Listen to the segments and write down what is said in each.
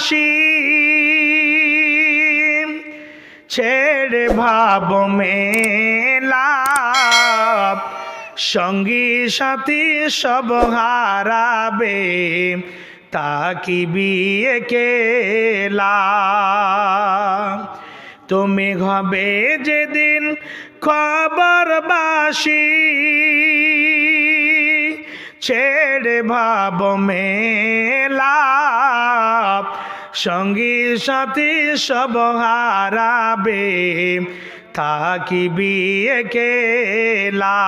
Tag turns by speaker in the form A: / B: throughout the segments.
A: বাসি ছেড়ে ভাব মেলা। সঙ্গী সাথী সব হারাবে তা কি বিয়ে কেলা। তুমি হবে যেদিন খবরবাসী, ছেড়ে ভাব মেলা। সঙ্গী সাথী সব হারাবে। থাকি বিয়ে কেলা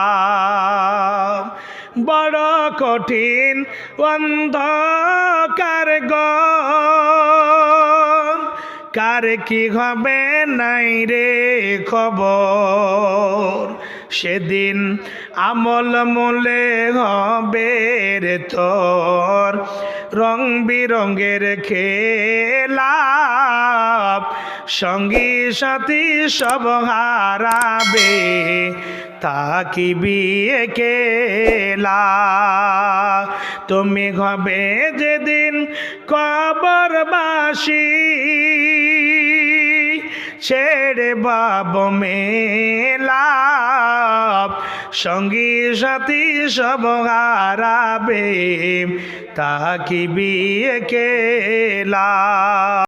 A: বড় কঠিন অন্ধকার গো। কার কি হবে নাই রে খবর? সেদিন আমল মলে হবে তোর। রং বিরঙ্গের খেলা সঙ্গী সাথী সব হারাবে, তাকি বিয়ে কেলা। তুমি হবে যেদিন কবরবাসী ছেড়ে বাব মেলা সঙ্গী সাথী সব হারাবে তাকি বিয়ে কেলা